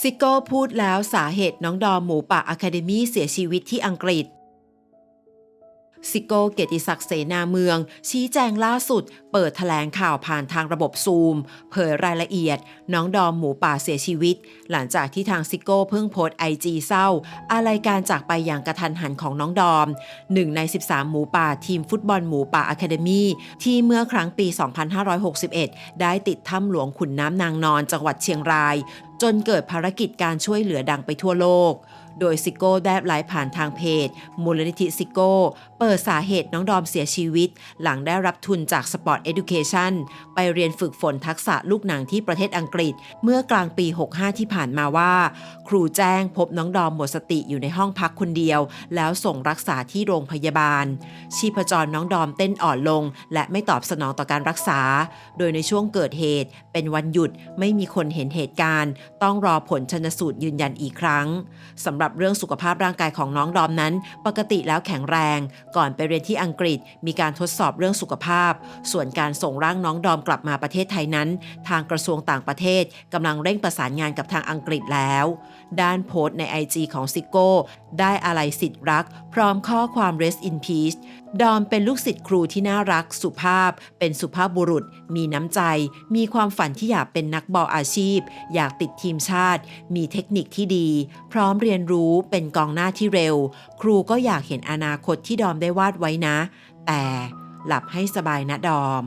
ซิโก้พูดแล้วสาเหตุน้องดอมหมูป่าอะคาเดมี่เสียชีวิตที่อังกฤษ ซิโก้เกียรติศักดิ์เสนาเมือง ชี้แจงล่าสุด เปิดแถลงข่าวผ่านทางระบบซูม เผยรายละเอียด น้องดอมหมูป่าเสียชีวิต หลังจากที่ทางซิโก้เพิ่งโพสต์ไอจีเศร้า อะไรการจากไปอย่างกระทันหันของน้องดอมหนึ่งใน 13 หมูป่าทีมฟุตบอลหมูป่าอะคาเดมี่ที่เมื่อครั้งปี 2561 ได้ติดถ้ำหลวงขุนน้ำนางนอนจังหวัดเชียงราย จนเกิดภารกิจการช่วยเหลือดังไปทั่วโลก โดยซิโก้ได้ไลฟ์ผ่านทางเพจ มูลนิธิซิโก้ เปิดสาเหตุน้องดอมเสียชีวิต หลังได้รับทุนจาก Sport Education ไปเรียนฝึกฝนทักษะลูกหนังที่ประเทศอังกฤษ เมื่อกลางปี 65 ที่ผ่านมาว่า ครูแจ้งพบน้องดอมหมดสติอยู่ในห้องพักคนเดียว แล้วส่งรักษาที่โรงพยาบาล ชีพจรน้องดอมเต้นอ่อนลง และไม่ตอบสนองต่อการรักษา โดยในช่วงเกิดเหตุ เป็นวันหยุดไม่มีคนเห็นเหตุการณ์ ต้องรอผลชนสูตรยืนยันอีกครั้งสำหรับเรื่องสุขภาพร่างกายของน้องดอมนั้น ปกติแล้วแข็งแรง ก่อนไปเรียนที่อังกฤษมีการทดสอบเรื่องสุขภาพ ส่วนการส่งร่างน้องดอมกลับมาประเทศไทยนั้น ทางกระทรวงต่างประเทศกำลังเร่งประสานงานกับทางอังกฤษแล้ว ด้านโพสต์ใน IG ของซิโก้ ได้อะไรสิทธิ์รัก พร้อมข้อความ rest in peace ดอมเป็นลูกศิษย์ครูที่น่ารัก สุภาพ เป็นสุภาพบุรุษ มีน้ำใจ มีความฝันที่อยากเป็นนักบอลอาชีพ อยากติดทีมชาติ มีเทคนิคที่ดี พร้อมเรียนรู้เป็นกองหน้าที่เร็ว ครูก็อยากเห็นอนาคตที่ดอมได้วาดไว้นะ แต่หลับให้สบายนะดอม